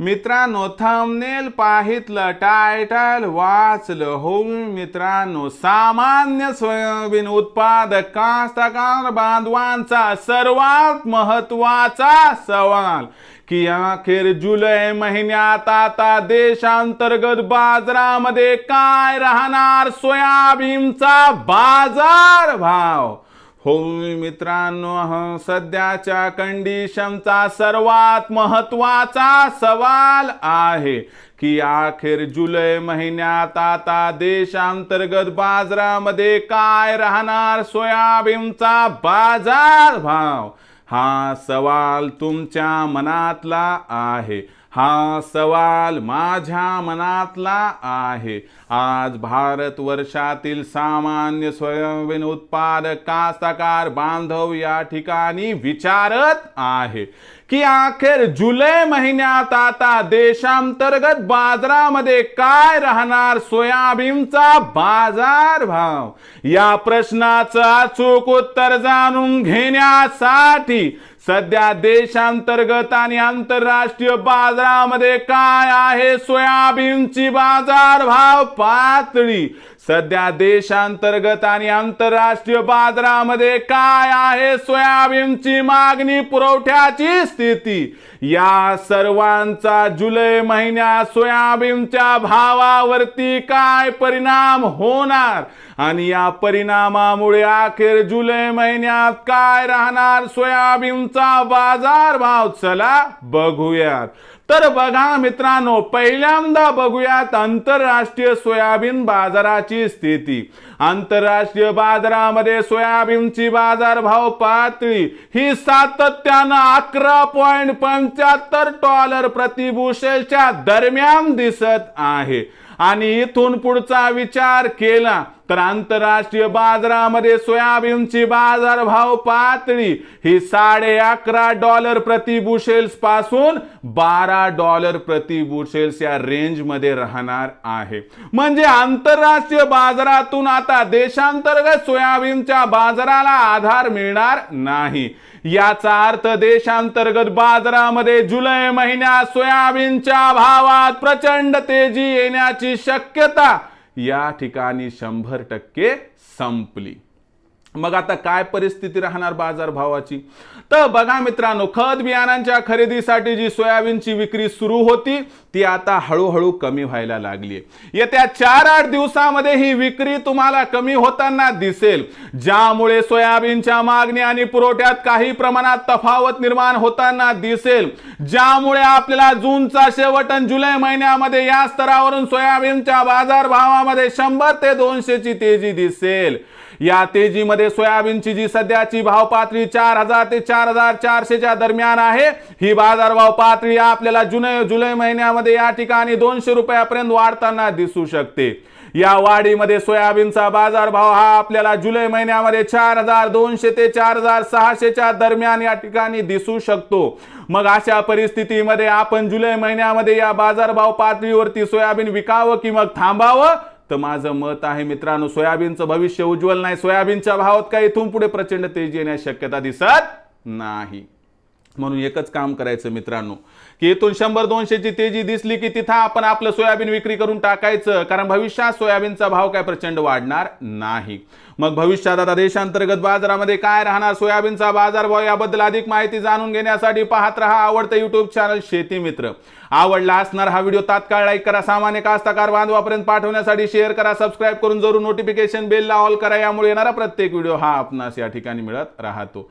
मित्रांनो thumbnail पाहितलं title वाचलं हो मित्रांनो सामान्य सोयाबीन उत्पादक कास्तकार बांधवांचा सर्वात महत्त्वाचा सवाल की अखेर जुलै महिन्यात आता देशांतर्गत बाजारामध्ये काय राहणार? सोयाबीनचा बाजार भाव हो मित्रांनो ह सध्याच्या कंडिशनचा सर्वात महत्त्वाचा सवाल आहे की अखेर जुलै महिन्यात आता देशांतर्गत बाजारामध्ये काय राहणार सोयाबीनचा बाजार भाव हा सवाल तुमच्या मनातला आहे. हा सवाल माझ्या मनातला आहे. आज भारत वर्षातील सामान्य सोयाबीन उत्पादक कास्तकार बांधव या ठिकाणी विचारत आहे की अखेर जुलै महिन्यात आता देशांतर्गत बाजारामध्ये काय राहणार सोयाबीनचा बाजार भाव? या प्रश्नाचं अचूक उत्तर जाणून घेण्यासाठी सध्या देशांतर्गत आणि आंतरराष्ट्रीय बाजारामध्ये काय आहे? सोयाबीनची बाजार भाव पातळी. सध्या देशांतर्गत आणि आंतरराष्ट्रीय बाजारामध्ये काय आहे सोयाबीनची मागणी पुरवठ्याची स्थिती? या सर्वांचा जुलै महिन्यात सोयाबीनच्या भावावरती काय परिणाम होणार? आणि या परिणामामुळे अखेर जुलै महिन्यात काय राहणार? सोयाबीनचा बाजार भाव चला बघूयात. तर बघा मित्रांनो पहिल्यांदा बघूयात आंतरराष्ट्रीय सोयाबीन बाजाराची स्थिती. आंतरराष्ट्रीय बाजारामध्ये सोयाबीनची बाजारभाव पातळी ही सातत्यानं अकरा पॉइंट पंच्याहत्तर डॉलर प्रतिभूषेच्या दरम्यान दिसत आहे. आणि इथून पुढचा विचार केला तर आंतरराष्ट्रीय बाजारामध्ये सोयाबीनची बाजारभाव पातळी ही साडे अकरा डॉलर प्रति बुशेल्सपासून बारा डॉलर प्रति बुशेल्स या रेंजमध्ये राहणार आहे. म्हणजे आंतरराष्ट्रीय बाजारातून आता देशांतर्गत सोयाबीनच्या बाजाराला आधार मिळणार नाही. याचा अर्थ देशांतर्गत बाजारामध्ये जुलै महिन्यात सोयाबीनच्या भावात प्रचंड तेजी येण्याची शक्यता या ठिकाणी शंभर टक्के संपली. मग आता काय परिस्थिती राहणार बाजार भावाची तर बघा मित्रांनो खत बियाणांच्या खरेदीसाठी जी सोयाबीनची विक्री सुरू होती ती आता हळूहळू कमी व्हायला लागली येत्या चार आठ दिवसामध्ये ही विक्री तुम्हाला कमी होताना दिसेल. ज्यामुळे सोयाबीनच्या मागणी आणि पुरवठ्यात काही प्रमाणात तफावत निर्माण होताना दिसेल. ज्यामुळे आपल्याला जूनचा शेवट आणि जुलै महिन्यामध्ये या स्तरावरून सोयाबीनच्या बाजार भावामध्ये शंभर ते दोनशेची तेजी दिसेल. या तेजीमध्ये सोयाबीनची जी सध्याची भाव पातळी चार हजार ते चार हजार चारशेच्या दरम्यान आहे ही बाजारभाव पातळी आपल्याला जुलै जुलै महिन्यामध्ये या ठिकाणी दोनशे रुपयापर्यंत वाढताना दिसू शकते. या वाढीमध्ये सोयाबीनचा बाजारभाव हा आपल्याला जुलै महिन्यामध्ये चार हजार दोनशे ते चार हजार सहाशेच्या दरम्यान या ठिकाणी दिसू शकतो. मग अशा परिस्थितीमध्ये आपण जुलै महिन्यामध्ये या बाजारभाव पातळीवरती सोयाबीन विकावं की मग थांबावं? तर माझं मत आहे मित्रांनो सोयाबीनचं भविष्य उज्ज्वल नाही. सोयाबीनच्या भावात काही इथून पुढे प्रचंड तेजी येण्याची शक्यता दिसत नाही. म्हणून एकच काम करायचं मित्रांनो की इथून शंभर दोनशेची तेजी दिसली की तिथं आपण आपलं सोयाबीन विक्री करून टाकायचं कारण भविष्यात सोयाबीनचा भाव काय प्रचंड वाढणार नाही. मग भविष्यात आता देशांतर्गत बाजारामध्ये काय राहणार? सोयाबीनचा बाजारभाव याबद्दल अधिक माहिती जाणून घेण्यासाठी पाहत रहा आवडतं युट्यूब चॅनल शेती मित्र. आवडला असणार हा व्हिडिओ तात्काळ लाईक करा सामान्य कास्तकार बांधवापर्यंत पाठवण्यासाठी शेअर करा सबस्क्राईब करून जरूर नोटिफिकेशन बेलला ऑल करा यामुळे येणारा प्रत्येक व्हिडिओ हा आपणास या ठिकाणी मिळत राहतो.